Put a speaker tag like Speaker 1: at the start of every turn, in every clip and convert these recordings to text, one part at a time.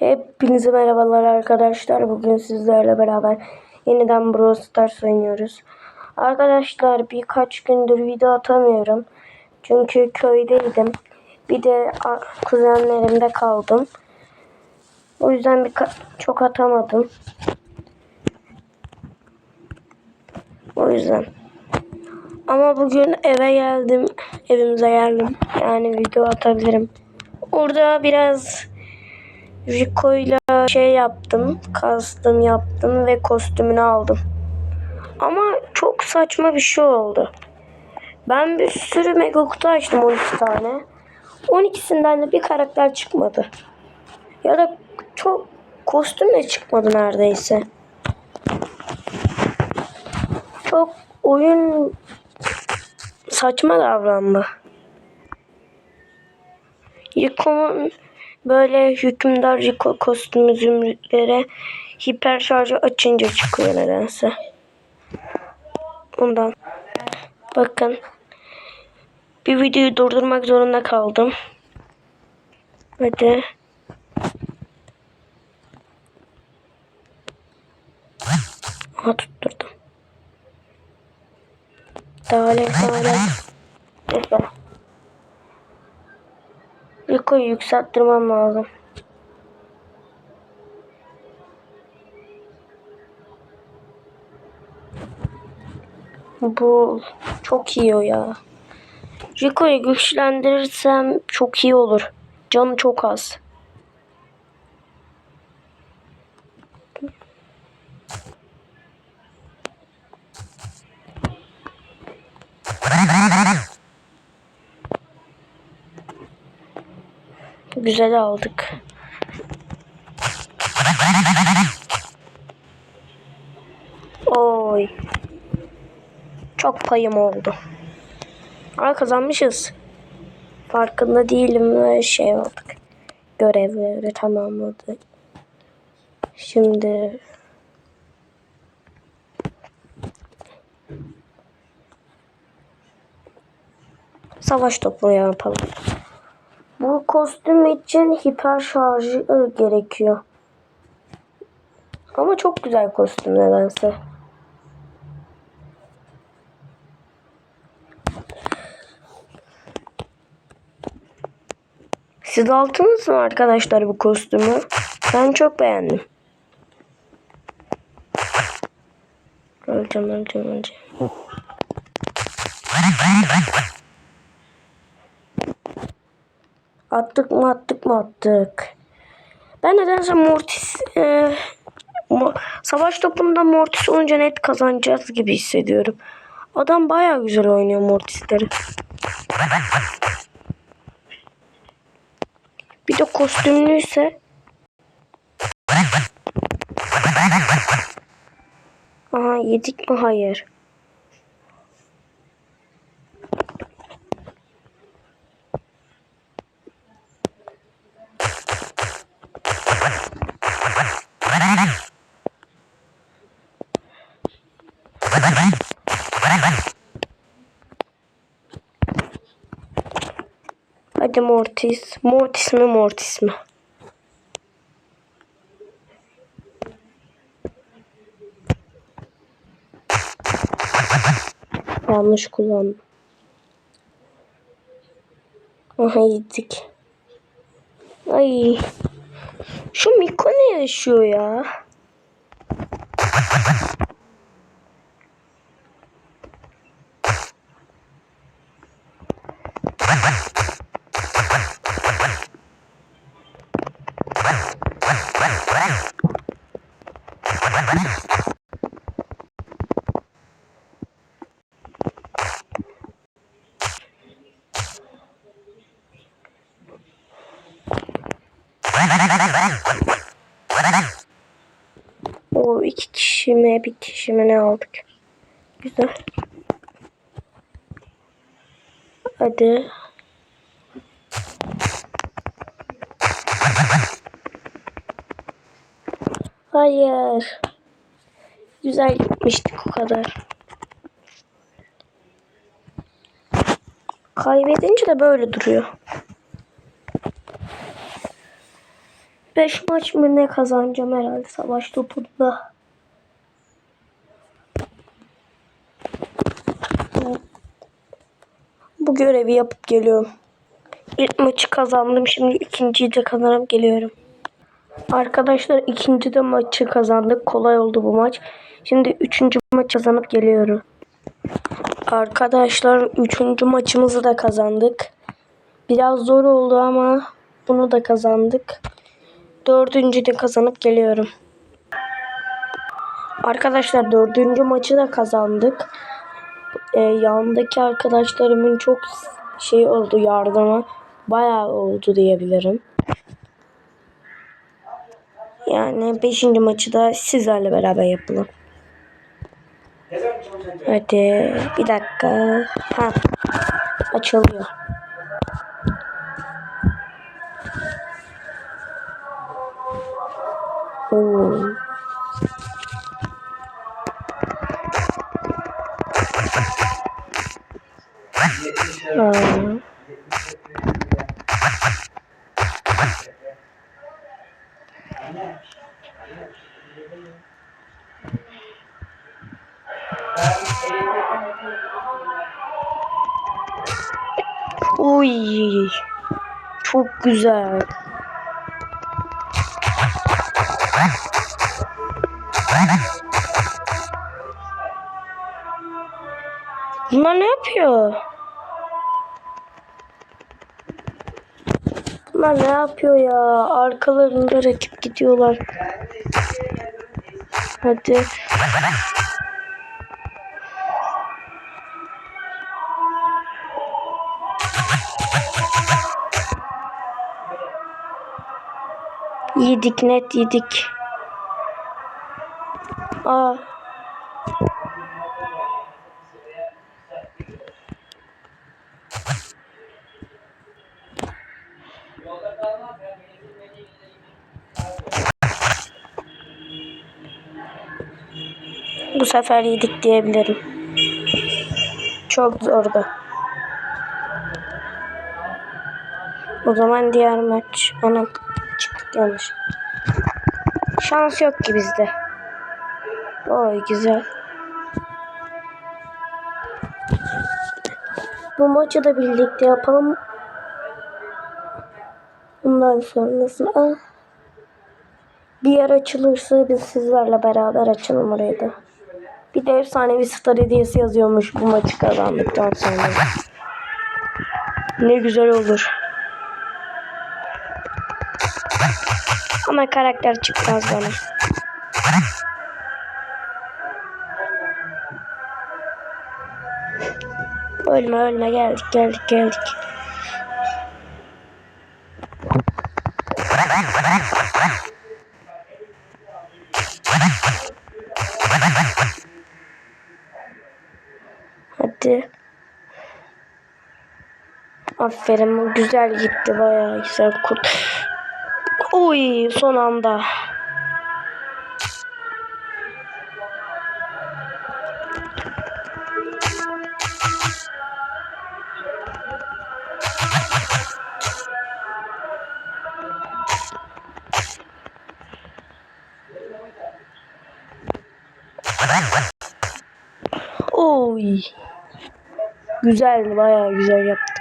Speaker 1: Hepinize merhabalar arkadaşlar. Bugün sizlerle beraber yeniden Brawl Stars oynuyoruz. Arkadaşlar birkaç gündür video atamıyorum. Çünkü köydeydim. Bir de kuzenlerimde kaldım. O yüzden bir çok atamadım. O yüzden. Ama bugün eve geldim. Evimize geldim. Yani video atabilirim. Orada biraz Rico'yla şey yaptım. Kastım yaptım ve kostümünü aldım. Ama çok saçma bir şey oldu. Ben bir sürü mega kutu açtım 12 tane. 12'sinden de bir karakter çıkmadı. Ya da çok kostüm de çıkmadı neredeyse. Çok oyun saçma davrandı. Rico'nun böyle hükümdar Rico kostümü zümrütlere hiper şarjı açınca çıkıyor nedense. Ondan. Bakın. Bir videoyu durdurmak zorunda kaldım. Hadi. Aha tutturdum. Dale dale. Rico'yu yükselttirmem lazım. Bu çok iyi o ya. Rico'yu güçlendirirsem çok iyi olur. Canı çok az. Güzel aldık. Oy. Çok payım oldu. Aa kazanmışız. Farkında değilim şey olduk. Görevleri tamamladık. Şimdi savaş topu yapalım. Bu kostüm için hiper şarjı gerekiyor. Ama çok güzel kostüm nedense. Siz aldınız mı arkadaşlar bu kostümü? Ben çok beğendim. Öleceğim öleceğim öleceğim. Attık mı attık mı attık. Ben nedense Mortis e, savaş topunda Mortis olunca net kazanacağız gibi hissediyorum. Adam baya güzel oynuyor Mortis'leri. Bir de kostümlüyse. Aha yedik mi? Hayır. Hadi Mortis. Mortis mi Mortis mi? Yanlış kullandım. Aha yedik. Ay. Şu Miko ne yaşıyor ya? O iki kişi mi bir kişi mi ne aldık? Güzel. Hadi. Hayır. Güzel gitmiştik o kadar. Kaybedince de böyle duruyor. 5 maç mı ne kazanacağım herhalde savaş topunda. Bu görevi yapıp geliyorum. İlk maçı kazandım. Şimdi ikinciyi de kazanıp geliyorum. Arkadaşlar ikinci de maçı kazandık. Kolay oldu bu maç. Şimdi üçüncü maç kazanıp geliyorum. Arkadaşlar üçüncü maçımızı da kazandık. Biraz zor oldu ama bunu da kazandık. Dördüncü de kazanıp geliyorum. Arkadaşlar dördüncü maçı da kazandık. Ee, yanındaki arkadaşlarımın çok şey oldu yardımı. Bayağı oldu diyebilirim. Yani beşinci maçı da sizlerle beraber yapalım. Hadi bir dakika. Ha. Açılıyor. Oo. Aa. Uy. Çok güzel. Bunlar ne yapıyor? Bunlar ne yapıyor ya? Arkalarında rakip gidiyorlar. Hadi. Yedik net yedik. Aa. Bu sefer yedik diyebilirim. Çok zordu. O zaman diğer maç. Anam yanlış. Şans yok ki bizde. Oy güzel. Bu maçı da birlikte yapalım. Bundan sonrasını ah. bir yer açılırsa biz sizlerle beraber açalım orayı da. Bir de efsanevi star hediyesi yazıyormuş bu maçı kazandıktan sonra. Ne güzel olur. Ama karakter çıkmaz bana. Ölme ölme geldik geldik geldik. Hadi. Aferin güzel gitti bayağı güzel kurt. Uy son anda. Oy. Güzel, bayağı güzel yaptık.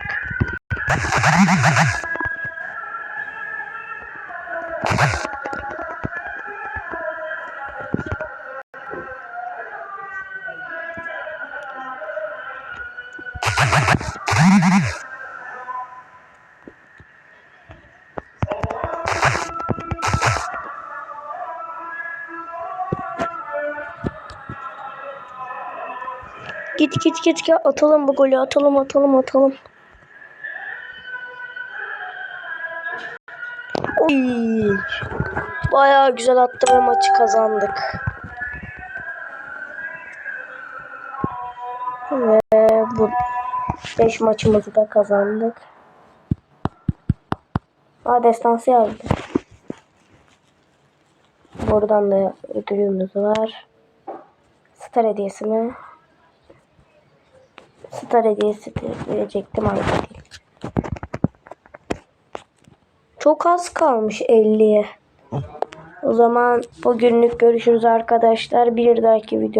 Speaker 1: Git git git git atalım bu golü atalım atalım atalım. Oy. Bayağı güzel attı ve maçı kazandık. 5 maçımızı da kazandık. Aa destansı yazdı. Buradan da ödülümüz var. Star hediyesi mi? Star hediyesi verecektim ama değil. Çok az kalmış 50'ye. O zaman bugünlük görüşürüz arkadaşlar. Bir dahaki videomda